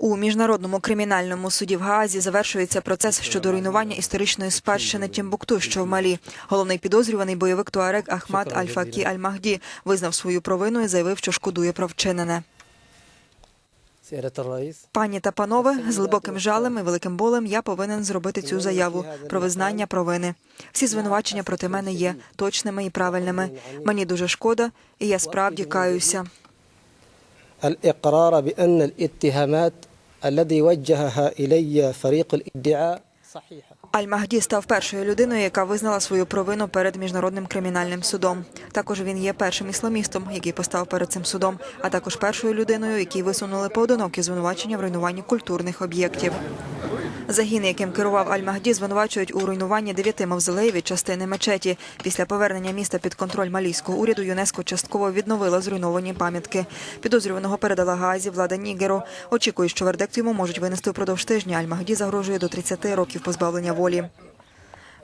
У міжнародному кримінальному суді в Гаазі завершується процес щодо руйнування історичної спадщини Тімбукту, що в Малі. Головний підозрюваний бойовик Туарек Ахмад Альфакі Аль-Махді визнав свою провину і заявив, що шкодує про вчинене. Пані та панове, з глибоким жалем і великим болем я повинен зробити цю заяву про визнання провини. Всі звинувачення проти мене є точними і правильними. Мені дуже шкода, і я справді каюся. الإقرار بأن الاتهامات الذي وجهها إلي فريق الادعاء صحيحة Аль-Махді став першою людиною, яка визнала свою провину перед міжнародним кримінальним судом. Також він є першим ісламістом, який постав перед цим судом, а також першою людиною, якій висунули поодинокі звинувачення в руйнуванні культурних об'єктів. Загін, яким керував Аль-Махді, звинувачують у руйнуванні дев'яти мавзолеїв частини мечеті. Після повернення міста під контроль малійського уряду ЮНЕСКО частково відновила зруйновані пам'ятки. Підозрюваного передала Гаазі влада Нігеру. Очікує, що вердикт йому можуть винести впродовж тижня. Аль-Магді загрожує до 30 років позбавлення волі.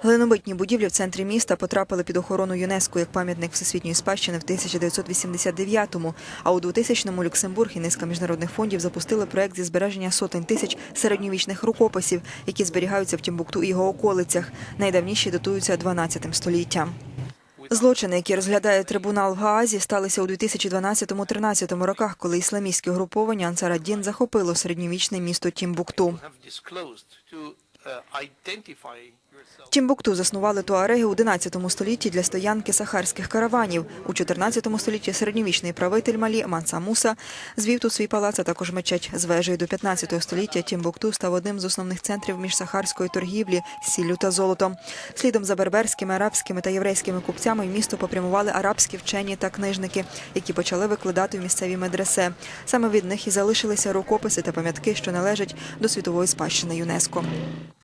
Глинобитні будівлі в центрі міста потрапили під охорону ЮНЕСКО як пам'ятник всесвітньої спадщини в 1989-му, а у 2000-му Люксембург і низка міжнародних фондів запустили проект зі збереження сотень тисяч середньовічних рукописів, які зберігаються в Тімбукту і його околицях. Найдавніші датуються 12 століттям. Злочини, які розглядає трибунал в Гаазі, сталися у 2012-13 роках, коли ісламістське угруповання Ансараддін захопило середньовічне місто Тімбукту. Тімбукту заснували туареги у 11 столітті для стоянки сахарських караванів. У 14 столітті середньовічний правитель Малі Манса Муса звів тут свій палац, а також мечеть. З вежею до 15 століття Тімбукту став одним з основних центрів міжсахарської торгівлі сіллю та золотом. Слідом за берберськими, арабськими та єврейськими купцями в місто попрямували арабські вчені та книжники, які почали викладати в місцеві медресе. Саме від них і залишилися рукописи та пам'ятки, що належать до світової спадщини ЮНЕСКО.